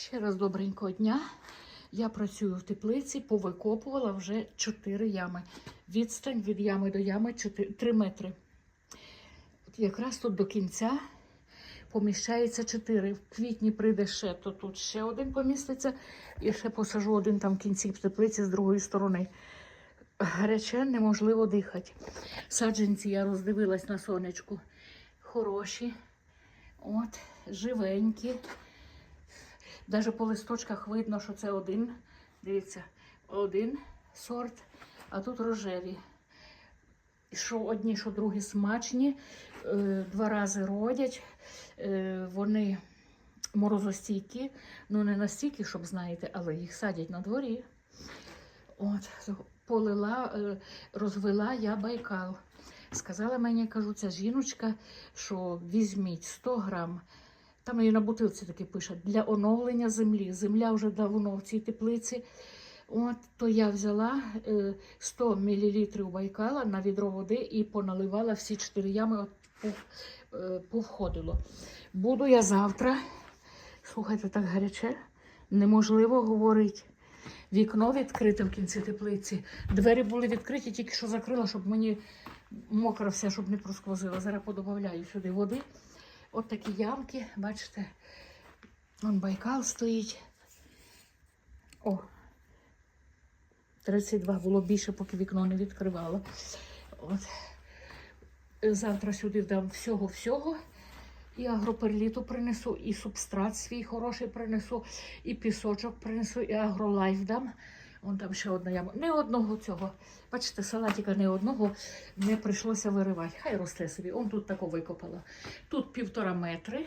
Ще раз добренького дня. Я працюю в теплиці, повикопувала вже 4 ями. Відстань від ями до ями 4, 3 метри. От якраз тут до кінця поміщається 4. В квітні прийде ще, то тут ще один поміститься. І ще посажу один там в кінці в теплиці з другої сторони. Гаряче неможливо дихати. Саджанці я роздивилась на сонечку. Хороші, от, живенькі. Навіть по листочках видно, що це один. Дивіться, один сорт, а тут рожеві. Що одні, що другі смачні, е, два рази родять. Е, Вони морозостійкі, ну не настільки, щоб знаєте, але їх садять на дворі. От, полила, е, розвела я байкал. Сказала мені, кажу, ця жіночка, що візьміть 100 грам. Там і на бутилці таке пише для оновлення землі. Земля вже давно в цій теплиці. От, то я взяла е, 100 мл байкала на відро води і поналивала всі чотири ями, от е, повходило. Буду я завтра. Слухайте, так гаряче, неможливо говорити. Вікно відкрите в кінці теплиці. Двері були відкриті, тільки що закрила, щоб мені мокро все, щоб не просквозило. Зараз подобавляю сюди води. От такі ямки, бачите, вон байкал стоїть. О, 32 було більше, поки вікно не відкривало. От. Завтра сюди дам всього-всього. І агроперліту принесу, і субстрат свій хороший принесу, і пісочок принесу, і агролайф дам. Вон там ще одна яма. Не одного цього. Бачите, салатика не одного не прийшлося виривати. Хай росте собі. Он тут тако викопала. Тут півтора метри,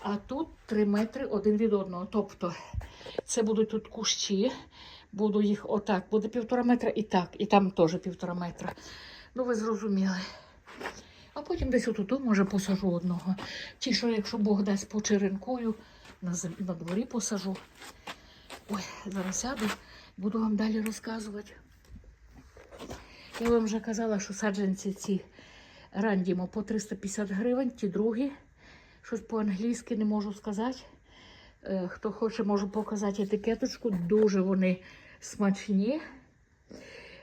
а тут три метри один від одного. Тобто це будуть тут кущі. Буду їх отак. Буде півтора метра і так. І там теж півтора метра. Ну, ви зрозуміли. А потім десь отут, може, посажу одного. Ті, що, якщо Бог дасть почеренкую, на, зем- на дворі посажу. Ой, зараз сяду, буду вам далі розказувати. Я вам вже казала, що саджанці ці рандімо по 350 гривень, ті другі. Щось по-англійськи не можу сказати. Е, Хто хоче, можу показати етикеточку. Дуже вони смачні.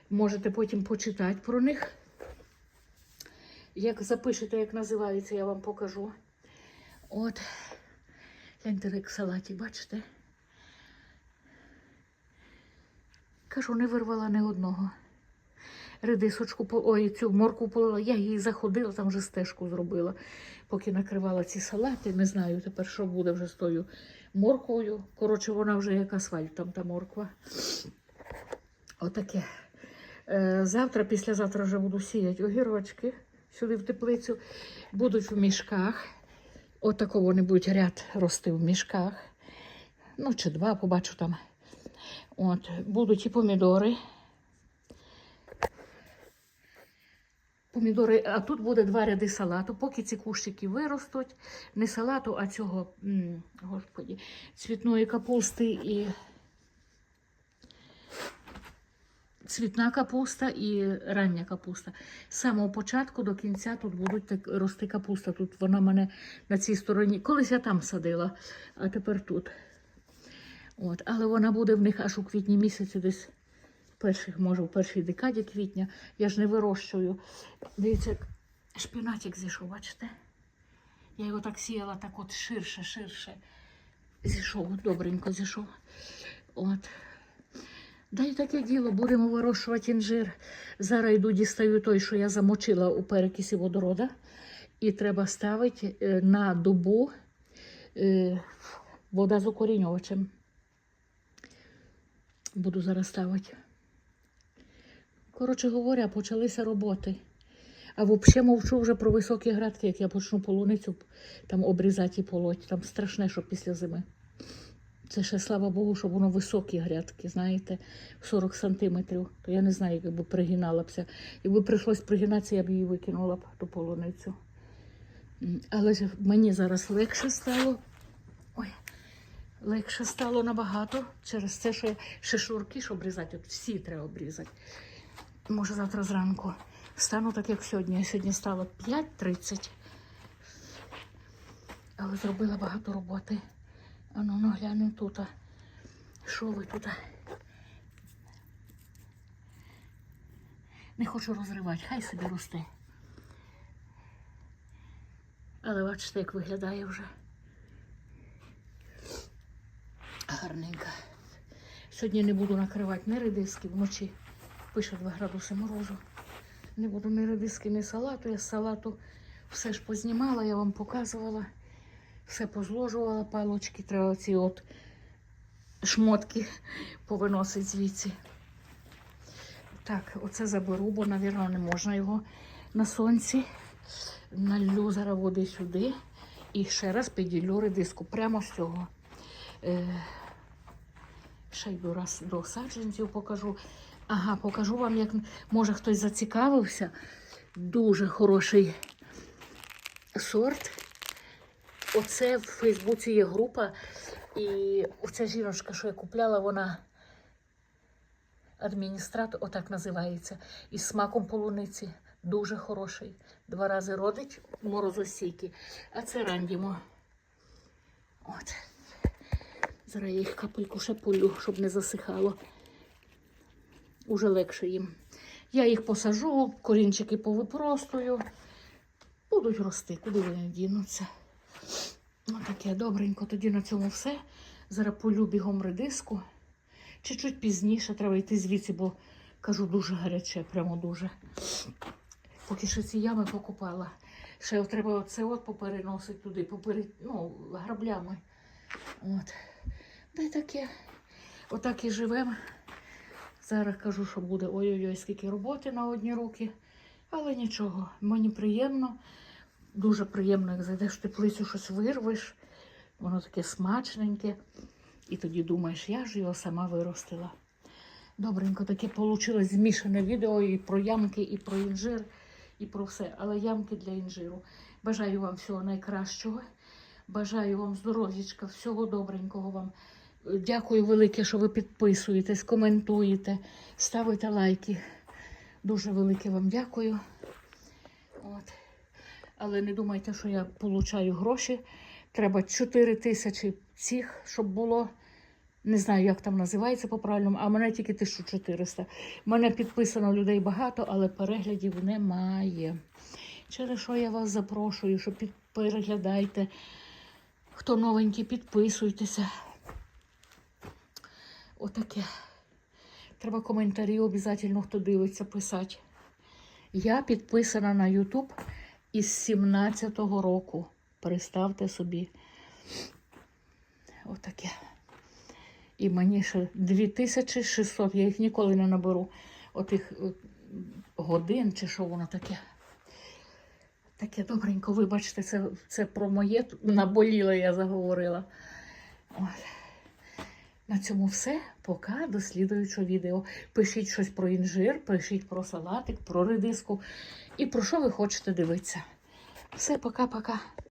Можете потім почитати про них. Як запишете, як називається, я вам покажу. От. Гляньте, як салаті, бачите? Кажу, не вирвала ні одного. Редисочку, ой, цю морку полила. Я її заходила, там вже стежку зробила, поки накривала ці салати. Не знаю тепер, що буде вже з тою морквою. Коротше, вона вже як асфальт, там та морква. Отаке. Е, Завтра, післязавтра вже буду сіяти огірочки сюди в теплицю. Будуть в мішках. Отако вони будуть ряд рости в мішках. Ну, чи два, побачу там. От, будуть і помідори. Помідори, а тут буде два ряди салату. Поки ці кущики виростуть, не салату, а цього, господі, цвітної капусти і цвітна капуста і рання капуста. З самого початку до кінця тут будуть так рости капуста. Тут вона мене на цій стороні. Колись я там садила, а тепер тут. От. Але вона буде в них аж у квітні місяці, десь перших, може, в першій декаді квітня. Я ж не вирощую. Дивіться, шпінатик зійшов, бачите? Я його так сіяла, так от ширше, ширше. Зійшов, добренько зійшов. От. Да й таке діло, будемо вирощувати інжир. Зараз йду дістаю той, що я замочила у перекисі водорода. І треба ставити е, на добу е, вода з укорінювачем. Буду зараз ставити. Коротше говоря, почалися роботи. А взагалі мовчу вже про високі градки, як я почну полуницю там обрізати і полоть. Там страшне, що після зими. Це ще слава Богу, що воно високі грядки, знаєте, 40 сантиметрів. То я не знаю, якби пригиналася. Якби прийшлось пригинатися, я б її викинула б ту полуницю. Але ж мені зараз легше стало. Легше стало набагато через те, що ще шнурки ж обрізати. От всі треба обрізати. Може, завтра зранку встану так, як сьогодні. Сьогодні стало 5.30. Але зробила багато роботи. А ну, ну глянемо тут. Що ви тут? Не хочу розривати, хай собі росте. Але бачите, як виглядає вже. Гарненько. Сьогодні не буду накривати ні редиски вночі. Пише 2 градуси морозу. Не буду ні редиски, ні салату. Я салату все ж познімала, я вам показувала. Все позложувала, палочки, треба ці от шмотки повиносить звідси. Так, оце заберу, бо, мабуть, не можна його на сонці. Налью зараз води сюди і ще раз піділю редиску прямо з цього. Ще йду раз до саджанців покажу. Ага, покажу вам, як може хтось зацікавився. Дуже хороший сорт. Оце в Фейсбуці є група. І оця жіночка, що я купляла, вона адміністратор, отак називається, із смаком полуниці. Дуже хороший. Два рази родить морозостійкий. А це рандімо. От. Зараз я їх капельку ще полю, щоб не засихало. Уже легше їм. Я їх посажу, корінчики повипростую. Будуть рости, куди вони дінуться. Ось таке добренько. Тоді на цьому все. Зараз полю бігом редиску. Чуть-чуть пізніше треба йти звідси, бо кажу, дуже гаряче, прямо дуже. Поки що ці ями покупала. Ще треба оце от попереносити туди, попери... ну, граблями. От. Та й таке. Отак і живемо. Зараз кажу, що буде ой-ой-ой, скільки роботи на одні руки. Але нічого, мені приємно. Дуже приємно, як зайдеш в теплицю, щось вирвеш. Воно таке смачненьке. І тоді думаєш, я ж його сама виростила. Добренько таке вийшло змішане відео і про ямки, і про інжир, і про все. Але ямки для інжиру. Бажаю вам всього найкращого. Бажаю вам здоров'ячка, всього добренького вам. Дякую велике, що ви підписуєтесь, коментуєте, ставите лайки. Дуже велике вам дякую. От. Але не думайте, що я получаю гроші. Треба 4 тисячі цих, щоб було. Не знаю, як там називається по правильному, а мене тільки 1400. Мене підписано людей багато, але переглядів немає. Через що я вас запрошую, що переглядайте. Хто новенький, підписуйтеся. Отаке. Треба коментарі обов'язково, хто дивиться, писати. Я підписана на YouTube із 17-го року. Представте собі. Отаке. І мені ще 2600, я їх ніколи не наберу. Отих е, годин чи що воно таке. Таке добренько, вибачте, це, це про моє наболіло, я заговорила. От. На цьому все. Пока до слідуючого відео. Пишіть щось про інжир, пишіть про салатик, про редиску і про що ви хочете дивитися. Все, пока-пока.